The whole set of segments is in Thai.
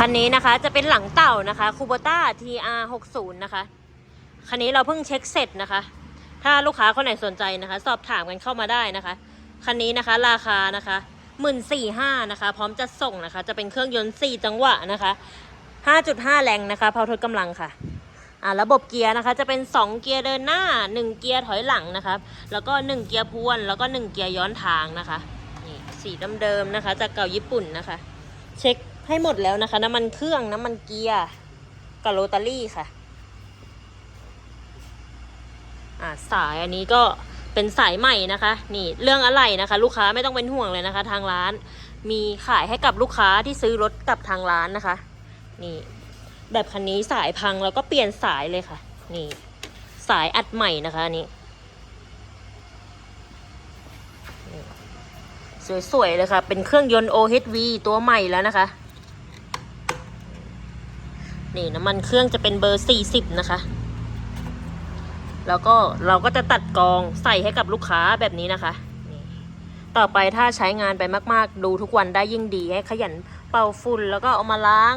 คันนี้นะคะจะเป็นหลังเต่านะคะคูโบต้า TR 60นะคะ คันนี้เราเพิ่งเช็คเสร็จนะคะ ถ้าลูกค้าคนไหนสนใจนะคะ สอบถามกันเข้ามาได้นะคะ คันนี้นะคะราคานะคะหมื่นสี่ห้านะคะ พร้อมจะส่งนะคะ จะเป็นเครื่องยนต์สี่จังหวะนะคะห้าจุดห้าแรงนะคะเพาวทดกำลังค่ะอ่าระบบเกียร์นะคะ จะเป็น2เกียร์เดินหน้า1เกียร์ถอยหลังนะคะแล้วก็1เกียร์พวน แล้วก็1เกียร์ย้อนทางนะคะนี่สีเดิมๆนะคะ จากเก่าญี่ปุ่นนะคะ เช็ค ให้หมดแล้วนะคะ น้ำมันเครื่องน้ำมันเกียร์กับโรตารี่ค่ะ อ่าสายอันนี้ก็เป็นสายใหม่นะคะ นี่เรื่องอะไรนะคะ ลูกค้าไม่ต้องเป็นห่วงเลยนะคะ ทางร้าน มีขายให้กับลูกค้าที่ซื้อรถกับทางร้านนะคะ นี่ แบบคันนี้สายพังแล้วก็เปลี่ยนสายเลยค่ะ นี่ สายอัดใหม่นะคะอันนี้นี่สวยๆเลยค่ะ เป็นเครื่องยนต์ OHV ตัวใหม่แล้วนะคะ นี่น้ำมันเครื่องจะเป็นเบอร์ 40 นะคะ แล้วก็เราก็จะตัดกองใส่ให้กับลูกค้าแบบนี้นะคะ ต่อไปถ้าใช้งานไปมาก ๆ ดูทุกวันได้ยิ่งดีให้ขยันเป่าฝุ่นแล้วก็เอามาล้าง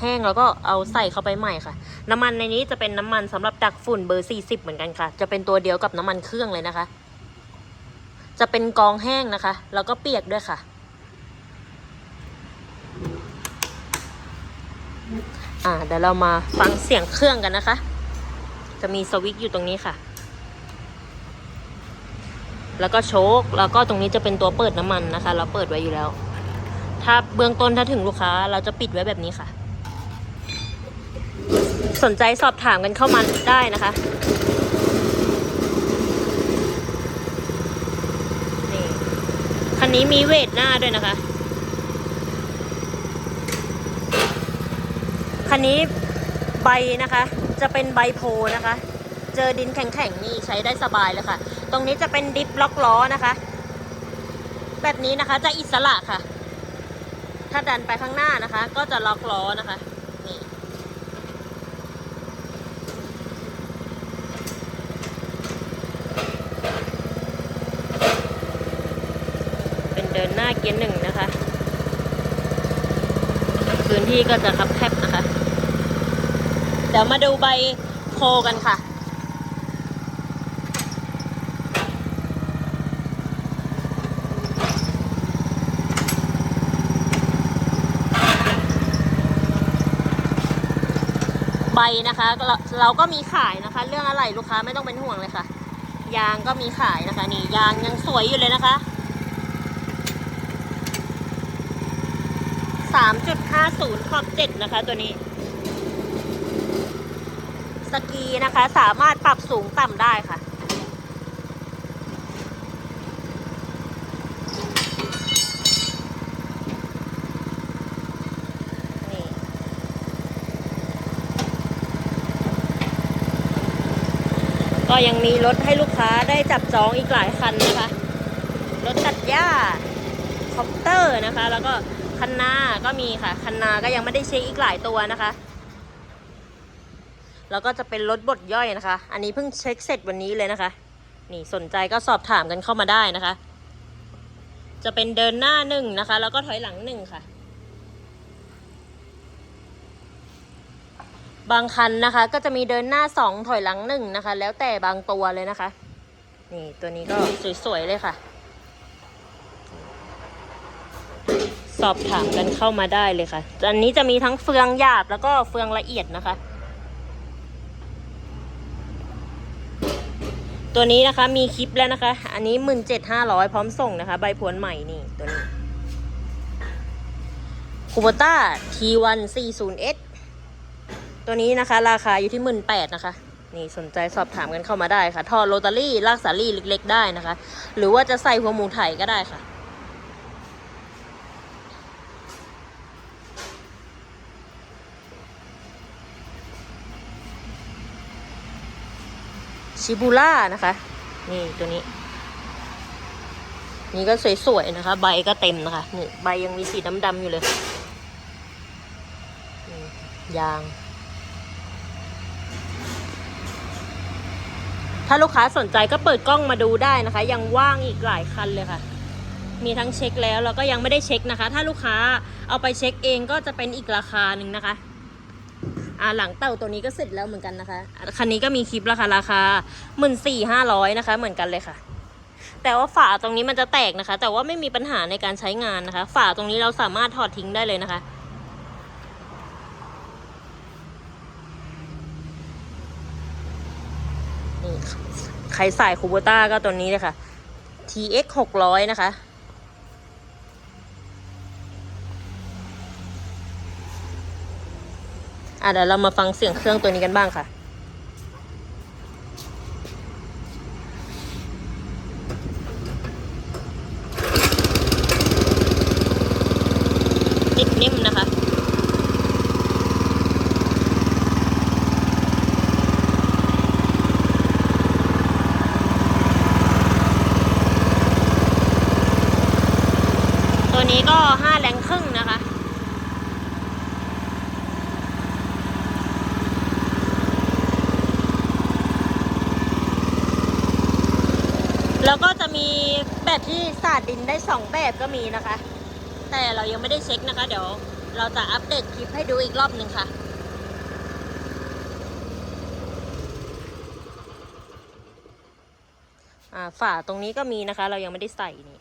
แห้งแล้วก็เอาใส่เข้าไปใหม่ค่ะ น้ำมันในนี้จะเป็นน้ำมันสำหรับดักฝุ่นเบอร์ 40 เหมือนกันค่ะ จะเป็นตัวเดียวกับน้ำมันเครื่องเลยนะคะ จะเป็นกองแห้งนะคะ แล้วก็เปียกด้วยค่ะ อ่าเดี๋ยวเรามาฟังเสียงเครื่องกันนะคะ จะมีสวิตช์อยู่ตรงนี้ค่ะ แล้วก็โชคแล้วก็ตรงนี้จะเป็นตัวเปิดน้ำมันนะคะ เราเปิดไว้อยู่แล้ว ถ้าเบื้องต้นถ้าถึงลูกค้า เราจะปิดไว้แบบนี้ค่ะ สนใจสอบถามกันเข้ามาได้นะคะนี่คันนี้มีเวทหน้าด้วยนะคะ คันนี้ใบนะคะ จะเป็นใบโพนะคะ เจอดินแข็งๆนี่ใช้ได้สบายเลยค่ะ ตรงนี้จะเป็นดิฟล็อกล้อนะคะ แบบนี้นะคะจะอิสระค่ะ ถ้าดันไปข้างหน้านะคะ ก็จะล็อกล้อนะคะนี่เป็นเดินหน้าเกียร์หนึ่งนะคะ พื้นที่ก็จะคับแคบนะคะ เดี๋ยวมาดูใบโพกันค่ะ ใบนะคะเราเราก็มีขายนะคะ เรื่องอะไรลูกค้าไม่ต้องเป็นห่วงเลยค่ะ ยางก็มีขายนะคะนี่ยางยังสวยอยู่เลยนะคะ3.50ขอบ7นะคะตัวนี้ สกีนะคะ สามารถปรับสูงต่ำได้ค่ะ นี่ ก็ยังมีรถให้ลูกค้าได้จับจองอีกหลายคันนะคะ รถตัดหญ้าคอปเตอร์นะคะ แล้วก็คันนาก็มีค่ะ คันนาก็ยังไม่ได้เช็คอีกหลายตัวนะคะ แล้วก็จะเป็นรถบดย่อยนะคะ อันนี้เพิ่งเช็คเสร็จวันนี้เลยนะคะ นี่สนใจก็สอบถามกันเข้ามาได้นะคะ จะเป็นเดินหน้าหนึ่งนะคะ แล้วก็ถอยหลังหนึ่งค่ะ บางคันนะคะ ก็จะมีเดินหน้าสองถอยหลังหนึ่งนะคะ แล้วแต่บางตัวเลยนะคะ นี่ตัวนี้ก็สวยๆเลยค่ะ สอบถามกันเข้ามาได้เลยค่ะอันนี้จะมีทั้งเฟืองหยาบแล้วก็เฟืองละเอียดนะคะ ตัวนี้นะคะมีคลิปแล้วนะคะ อันนี้หมื่นเจ็ดห้าร้อยพร้อมส่งนะคะ ใบพวนใหม่นี่ตัวนี้คูโบต้า T1 40S ตัวนี้นะคะ ราคาอยู่ที่หมื่นแปดนะคะ นี่สนใจสอบถามกันเข้ามาได้ค่ะ ทอดโรตารี่ลากสาลี่เล็กๆได้นะคะ หรือว่าจะใส่หัวหมูไถก็ได้ค่ะ ชิบูล่านะคะ นี่ตัวนี้ นี่ก็สวยๆนะคะ ใบก็เต็มนะคะนี่ใบยังมีสีดำๆอยู่เลยยาง ถ้าลูกค้าสนใจก็เปิดกล้องมาดูได้นะคะ ยังว่างอีกหลายคันเลยค่ะ มีทั้งเช็คแล้วแล้วก็ยังไม่ได้เช็คนะคะ ถ้าลูกค้าเอาไปเช็คเองก็จะเป็นอีกราคาหนึ่งนะคะ อ่าหลังเต่าตัวนี้ก็เสร็จแล้วเหมือนกันนะคะ คันนี้ก็มีคลิปราคาราคาหมื่นสี่ห้าร้อยนะคะ เหมือนกันเลยค่ะ แต่ว่าฝาตรงนี้มันจะแตกนะคะ แต่ว่าไม่มีปัญหาในการใช้งานนะคะ ฝาตรงนี้เราสามารถถอดทิ้งได้เลยนะคะ นี่ใครสายคูโบต้าก็ตัวนี้เลยค่ะ TX หกร้อยนะคะ อะเดี๋ยวเรามาฟังเสียงเครื่องตัวนี้กันบ้างค่ะ ติดนิ่มนะคะตัวนี้ก็ห้าแรงครึ่งนะคะ แล้วก็จะมีแบบที่สาดดินได้สองแบบก็มีนะคะ แต่เรายังไม่ได้เช็คนะคะ เดี๋ยวเราจะอัปเดตคลิปให้ดูอีกรอบหนึ่งค่ะอ่าฝาตรงนี้ก็มีนะคะ เรายังไม่ได้ใส่นี่